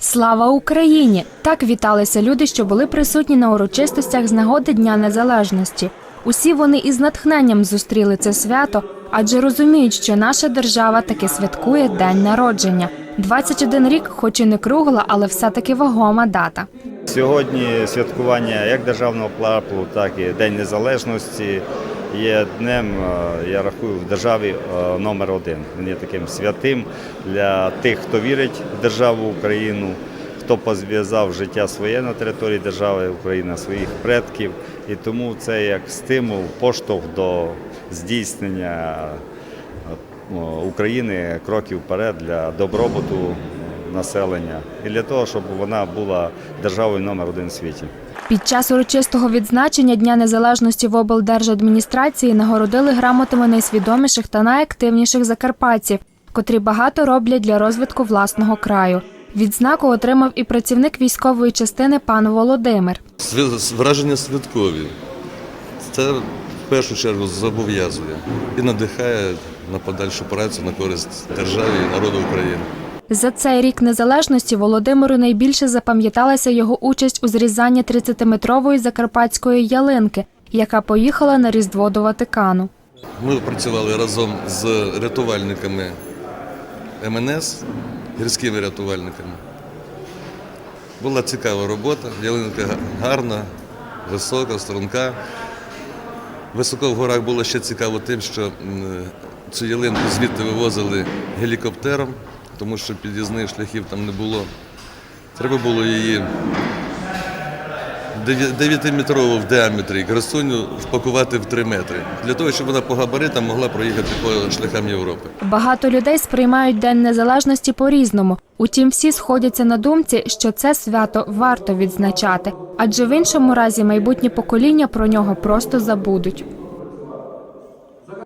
Слава Україні! Так віталися люди, що були присутні на урочистостях з нагоди Дня Незалежності. Усі вони із натхненням зустріли це свято, адже розуміють, що наша держава таки святкує день народження. 21 рік, хоч і не кругла, але все-таки вагома дата. Сьогодні святкування як державного прапу, так і День Незалежності є днем, е, я рахую, в державі е, номер один. Він є таким святим для тих, хто вірить в державу Україну, хто позв'язав життя своє на території держави України, своїх предків. І тому це як стимул, поштовх до здійснення е, України кроків вперед для добробуту населення і для того, щоб вона була державою номер один в світі. Під час урочистого відзначення Дня Незалежності в облдержадміністрації нагородили грамотами найсвідоміших та найактивніших закарпатців, котрі багато роблять для розвитку власного краю. Відзнаку отримав і працівник військової частини пан Володимир. Враження святкові. Це в першу чергу зобов'язує і надихає на подальшу працю на користь державі і народу України. За цей рік незалежності Володимиру найбільше запам'яталася його участь у зрізанні 30-метрової закарпатської ялинки, яка поїхала на Різдво до Ватикану. Ми працювали разом з рятувальниками МНС, гірськими рятувальниками. Була цікава робота, ялинка гарна, висока, струнка. Високо в горах було ще цікаво тим, що цю ялинку звідти вивозили гелікоптером, тому що під'їзних шляхів там не було. Треба було її 9-метрову в діаметрі красуню впакувати в 3 метри, для того, щоб вона по габаритам могла проїхати по шляхам Європи. Багато людей сприймають День Незалежності по-різному. Утім, всі сходяться на думці, що це свято варто відзначати, адже в іншому разі майбутні покоління про нього просто забудуть.